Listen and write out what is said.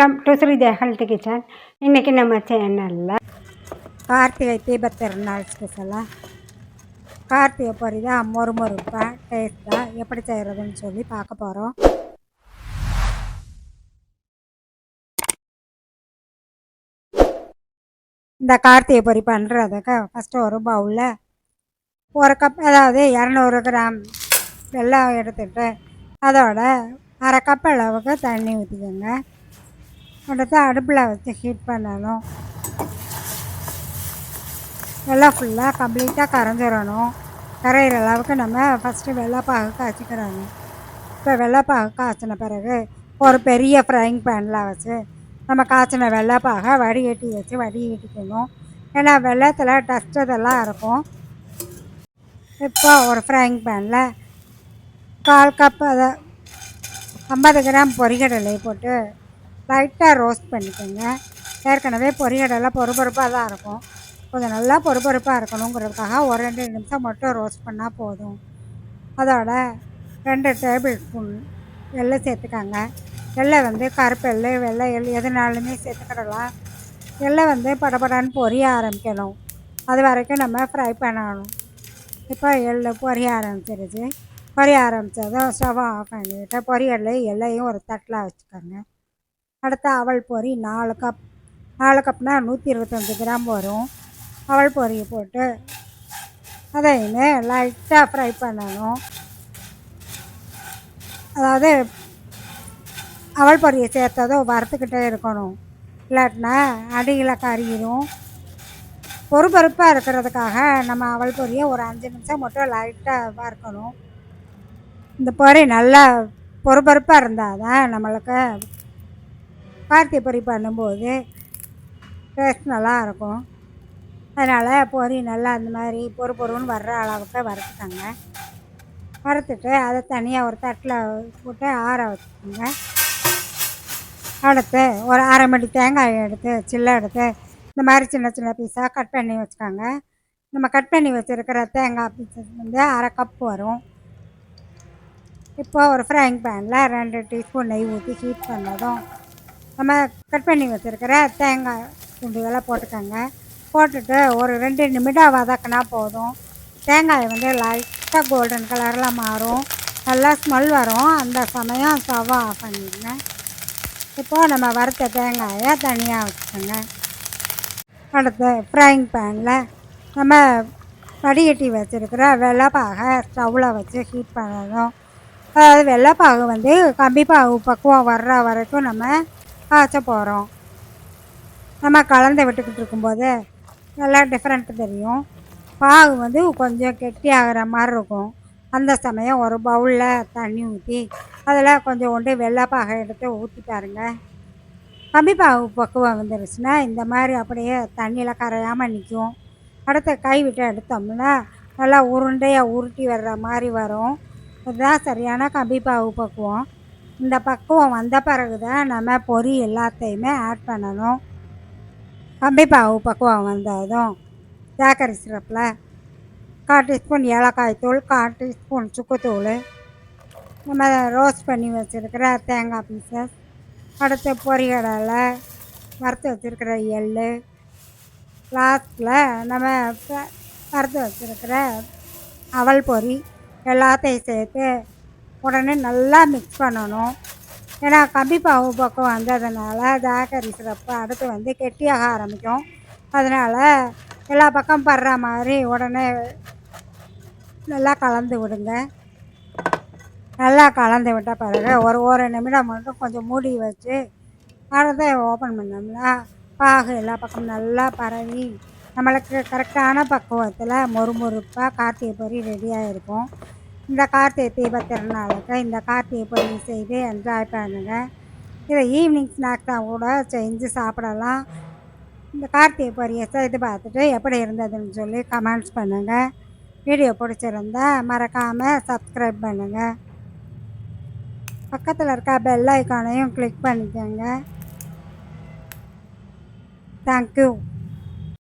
Welcome to ஸ்ரீதே health kitchen. இன்றைக்கி நம்ம சேனலில் கார்த்திகை தீபத் திருநாள் ஸ்பெஷலாக கார்த்திகை பொரி தான் மொறுமொறுப்பாக டேஸ்ட்டாக எப்படி செய்கிறதுன்னு சொல்லி பார்க்க போகிறோம் இந்த கார்த்திகை பொரி பண்ணுறதுக்கு ஃபஸ்ட்டு ஒரு பவுலில் ஒரு கப் அதாவது இரநூறு கிராம் வெள்ளம் எடுத்துகிட்டு அதோட அரை கப் அளவுக்கு தண்ணி ஊற்றிக்கோங்க எடுத்து அடுப்பில் வச்சு ஹீட் பண்ணணும். வெள்ளம் ஃபுல்லாக கம்ப்ளீட்டாக கரைஞ்சிடணும். கரையிற அளவுக்கு நம்ம ஃபஸ்ட்டு வெள்ளைப்பாகு காய்ச்சிக்கிறாங்க இப்போ வெள்ளைப்பாகு காய்ச்சின பிறகு ஒரு பெரிய ஃப்ரைங் பேனில் வச்சு நம்ம காய்ச்சின வெள்ளைப்பாக வடிகட்டி வச்சு வடிகட்டிக்கணும். ஏன்னா வெள்ளத்தில் டஸ்ட் இதெல்லாம் இருக்கும். இப்போ ஒரு ஃப்ரைங் பேனில் கால் கப் அதை ஐம்பது கிராம் பொரிகடலை போட்டு லைட்டாக ரோஸ்ட் பண்ணிக்கோங்க. ஏற்கனவே பொரிகடலை பொறுபொறுப்பாக தான் இருக்கும். கொஞ்சம் நல்லா பொறுப்பொறுப்பாக இருக்கணுங்கிறதுக்காக ஒரு ரெண்டு நிமிஷம் மட்டும் ரோஸ்ட் பண்ணால் போதும். அதோட ரெண்டு டேபிள் ஸ்பூன் எள்ளை சேர்த்துக்கோங்க. எள்ளை வந்து கருப்பு எள்ளு வெள்ளை எள் எதுனாலுமே சேர்த்துக்கிடலாம். எள்ளை வந்து படபடன்னு பொரிய ஆரம்பிக்கணும். அது வரைக்கும் நம்ம ஃப்ரை பண்ணணும். இப்போ எள்ளு பொரிய ஆரம்பிச்சிருச்சு. பொரிய ஆரம்பித்ததும் ஸ்டவ் ஆஃப் பண்ணிவிட்டு பொரியல் எல்லையும் ஒரு தட்டில் வச்சுக்கோங்க. அடுத்து அவல் பொரி நாலு கப் நாலு கப்னா நூற்றி இருபத்தஞ்சி கிராம் வரும். அவல் பொரியை போட்டு அதையுமே லைட்டாக ஃப்ரை பண்ணணும். அதாவது அவல் பொரியை சேர்த்ததும் வறுத்துக்கிட்டே இருக்கணும். இல்லாட்டினா அடியில் கறியிடும் பொறுப்பொறுப்பாக இருக்கிறதுக்காக நம்ம அவல் பொரியை ஒரு அஞ்சு நிமிஷம் மட்டும் லைட்டாக வறுக்கணும். இந்த பொரி நல்லா பொறுப்பொறுப்பாக இருந்தால் தான் நம்மளுக்கு கார்த்திகை பொரி பண்ணும்போது டேஸ்ட் நல்லா இருக்கும் அதனால் பொரி நல்லா அந்த மாதிரி பொறு பொறுன்னு வர்ற அளவுக்கு வறுத்துக்கோங்க. வறுத்துட்டு அதை தனியாக ஒரு தட்டில் போட்டு ஆற வச்சுக்கோங்க. அடுத்து ஒரு அரை மணி தேங்காய் எடுத்து சில்லை எடுத்து இந்த மாதிரி சின்ன சின்ன பீஸாக கட் பண்ணி வச்சுக்கோங்க. நம்ம கட் பண்ணி வச்சுருக்கிற தேங்காய் பீசஸ் வந்து அரை கப் வரும். இப்போ ஒரு ஃப்ரைங் பேனில் ரெண்டு டீஸ்பூன் நெய் ஊற்றி ஹீட் பண்ணதும் நம்ம கட் பண்ணி வச்சுருக்கிற தேங்காய் துண்டுகளை போட்டுக்கோங்க. போட்டுட்டு ஒரு ரெண்டு நிமிடம் வதக்கினா போதும். தேங்காய் வந்து லைட்டாக கோல்டன் கலரில் மாறும். நல்லா ஸ்மெல் வரும். அந்த சமயம் ஸ்டவ் ஆஃப் பண்ணிடுங்க. இப்போது நம்ம வறுத்த தேங்காயை தனியாக வச்சுக்கோங்க. அடுத்து ஃப்ரைங் பேனில் நம்ம வடிகட்டி வச்சுருக்கிற வெள்ளைப்பாகை ஸ்டவ்வில் வச்சு ஹீட் பண்ணணும். அதாவது வெள்ளைப்பாகு வந்து கம்பிப்பாகு பக்குவம் வர்ற வரைக்கும் நம்ம காய்ச்ச போகிறோம் நம்ம கலந்து விட்டுக்கிட்டு இருக்கும்போது நல்லா டிஃப்ரெண்ட் தெரியும். பாகு வந்து கொஞ்சம் கெட்டி ஆகிற மாதிரி இருக்கும். அந்த சமயம் ஒரு பவுலில் தண்ணி ஊற்றி அதில் கொஞ்சம் கொண்டு வெள்ளைப்பாக எடுத்து ஊற்றி பாருங்க. கம்பிப்பாகு பக்குவம் வந்துருச்சுன்னா இந்த மாதிரி அப்படியே தண்ணியில் கரையாமல் நிற்கும் அடுத்து கை விட்டு எடுத்தோம்னா நல்லா உருண்டையாக உருட்டி வர்ற மாதிரி வரும். இதுதான் சரியான கம்பிப்பாகு பக்குவம். இந்த பக்குவம் வந்த பிறகு தான் நம்ம பொரி எல்லாத்தையுமே ஆட் பண்ணணும். கம்பிப்பாவு பக்குவம் வந்ததும் ஜாக்கரி சிரப்பில் கால் டீஸ்பூன் ஏலக்காய் தூள் கால் டீஸ்பூன் சுக்குத்தூள். நம்ம ரோஸ்ட் பண்ணி வச்சுருக்கிற தேங்காய் பீசஸ் அடுத்து பொரிகடலை வறுத்து வச்சுருக்கிற எள் லாஸ்ட்டில் நம்ம வறுத்து வச்சுருக்கிற அவல் பொரி எல்லாத்தையும் சேர்த்து உடனே நல்லா மிக்ஸ் பண்ணணும். ஏன்னா கம்பிப்பாவு பக்கம் வந்ததுனால ஜாக்கரி சிரப்பு அடுத்து வந்து கெட்டியாக ஆரம்பிக்கும். அதனால் எல்லா பக்கம் படுற மாதிரி உடனே நல்லா கலந்து விடுங்க. நல்லா கலந்து விட்ட பிறகு ஒரு ஒரு நிமிடம் மட்டும் கொஞ்சம் மூடி வச்சு அடுத்த ஓப்பன் பண்ணோம்னா பாகு எல்லா பக்கம் நல்லா பரவி நம்மளுக்கு கரெக்டான பக்குவத்தில் மொறுமொறுப்பாக கார்த்திகை பொறி ரெடியாக இருக்கும் இந்த கார்த்திகை தீப திருநாளுக்கு இந்த கார்த்திகை பொரி செய்து என்ஜாய் பண்ணுங்கள் இதை ஈவினிங் ஸ்நாக்ஸாக கூட செஞ்சு சாப்பிடலாம். இந்த கார்த்திகை பொரியை செய்து பார்த்துட்டு எப்படி இருந்ததுன்னு சொல்லி கமெண்ட்ஸ் பண்ணுங்கள் வீடியோ பிடிச்சிருந்தா மறக்காமல் சப்ஸ்கிரைப் பண்ணுங்கள் பக்கத்தில் இருக்க பெல் ஐக்கானையும் கிளிக் பண்ணிக்கோங்க. தேங்க்யூ